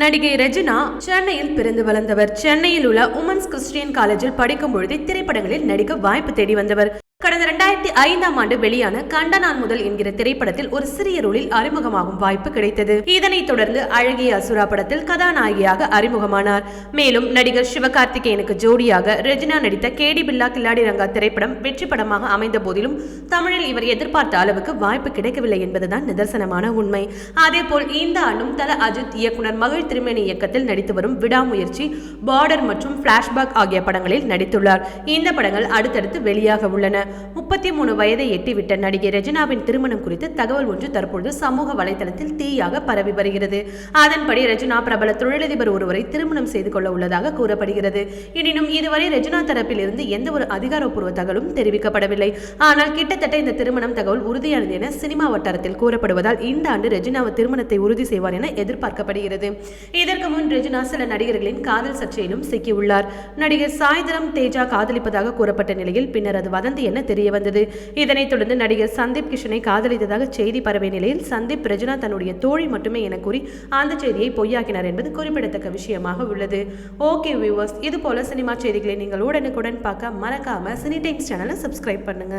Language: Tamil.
நடிகை ரெஜினா சென்னையில் பிறந்து வளர்ந்தவர். சென்னையில் உள்ள உமன்ஸ் கிறிஸ்டியன் காலேஜில் படிக்கும் பொழுது திரைப்படங்களில் நடிக்க வாய்ப்பு தேடி வந்தவர். கடந்த இரண்டாயிரத்தி ஐந்தாம் ஆண்டு வெளியான கண்டனான் முதல் என்கிற திரைப்படத்தில் ஒரு சிறிய ரோலில் அறிமுகமாகும் வாய்ப்பு கிடைத்தது. இதனைத் தொடர்ந்து அழகிய அசுரா படத்தில் கதாநாயகியாக அறிமுகமானார். மேலும் நடிகர் சிவகார்த்திகேயனுக்கு ஜோடியாக ரெஜினா நடித்த கேடி பில்லா கில்லாடி ரங்கா திரைப்படம் வெற்றி படமாக அமைந்த போதிலும் தமிழில் இவர் எதிர்பார்த்த அளவுக்கு வாய்ப்பு கிடைக்கவில்லை என்பதுதான் நிதர்சனமான உண்மை. அதேபோல் இந்த ஆண்டும் தல அஜித் இயக்குனர் மகிழ் திருமேனி இயக்கத்தில் நடித்து வரும் விடாமுயற்சி பார்டர் மற்றும் பிளாஷ்பேக் ஆகிய படங்களில் நடித்துள்ளார். இந்த படங்கள் அடுத்தடுத்து வெளியாக உள்ளன. முப்பத்தி மூணு வயதை எட்டிவிட்ட நடிகை ரெஜினாவின் திருமணம் குறித்து தகவல் ஒன்று தற்பொழுது சமூக வலைதளத்தில் தீயாக பரவி வருகிறது. அதன்படி ரஜினா பிரபல தொழிலதிபர் ஒருவரை திருமணம் செய்து கொள்ள உள்ளதாக கூறப்படுகிறது. எனினும் இதுவரை ரெஜினா தரப்பில் இருந்து எந்த ஒரு அதிகாரப்பூர்வ தகவலும் தெரிவிக்கப்படவில்லை. ஆனால் கிட்டத்தட்ட இந்த திருமணம் தகவல் உறுதியானது என சினிமா வட்டாரத்தில் கூறப்படுவதால் இந்த ஆண்டு ரெஜினா திருமணத்தை உறுதி செய்வார் என எதிர்பார்க்கப்படுகிறது. இதற்கு முன் ரெஜினா சில நடிகர்களின் காதல் சர்ச்சையிலும் சிக்கியுள்ளார். நடிகர் சாய்தரம் தேஜா காதலிப்பதாக கூறப்பட்ட நிலையில் பின்னர் அது வதந்தி என என தெரிய வந்தது இதனைத் தொடர்ந்து நடிகர் சந்தீப் கிஷனை காதலித்ததாக செய்தி பரவிய நிலையில் சந்தீப் ரெஜினா தன்னுடைய தோழி மட்டுமே என கூறி அந்த செய்தியை பொய்யாக்கினார் என்பது குறிப்பிடத்தக்க விஷயமாக உள்ளது. ஓகே வியூவர்ஸ் இது போல சினிமா செய்திகளை நீங்கள் உடனுக்குடன் பார்க்க மறக்காம சினி டைம்ஸ் சேனலை சப்ஸ்கிரைப் பண்ணுங்க.